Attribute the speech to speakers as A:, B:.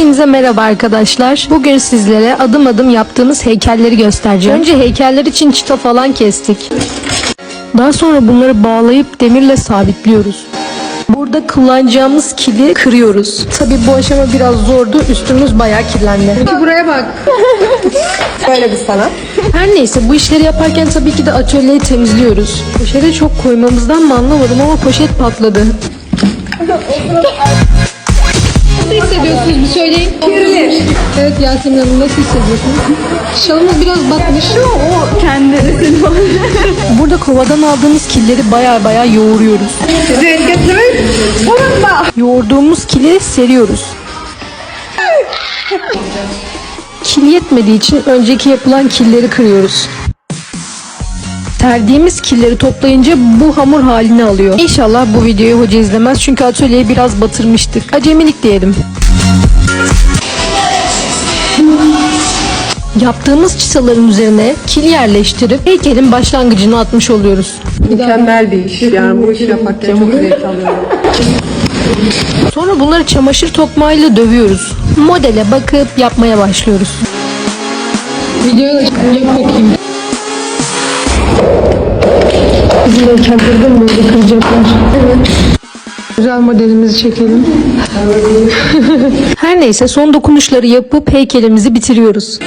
A: Hepinize merhaba arkadaşlar. Bugün sizlere adım adım yaptığımız heykelleri göstereceğim. Önce heykeller için çıta falan kestik. Daha sonra bunları bağlayıp demirle sabitliyoruz. Burada kullanacağımız kili kırıyoruz. Tabi bu aşama biraz zordu. Üstümüz bayağı kirlendi.
B: Buraya bak. Böyle bir sanat.
A: Her neyse bu işleri yaparken tabii ki de atölyeyi temizliyoruz. Poşete çok koymamızdan mı anlamadım ama poşet patladı.
B: Nasıl bir söyleyin. Gerilir.
A: Evet Yasemin Hanım nasıl hissediyorsunuz? Şalımız biraz batmış.
B: O kendisi.
A: Burada kovadan aldığımız killeri baya baya yoğuruyoruz.
B: Sizi etkisiniz. Bununla.
A: Yoğurduğumuz kili seriyoruz. Kil yetmediği için önceki yapılan killeri kırıyoruz. Serdiğimiz killeri toplayınca bu hamur halini alıyor. İnşallah bu videoyu hoca izlemez çünkü atölyeyi biraz batırmıştık. Acemilik diyelim. Yaptığımız çıtaların üzerine kil yerleştirip heykelin başlangıcını atmış oluyoruz.
B: Mükemmel bir iş. Yani bu işi yaparken çok zevk alıyorum.
A: Sonra bunları çamaşır tokmağıyla dövüyoruz. Modele bakıp yapmaya başlıyoruz. Videoyu yap bakayım. Bizimle kırdın mı? Kıracaklar. Evet. Güzel modelimizi çekelim. Her neyse son dokunuşları yapıp heykelimizi bitiriyoruz.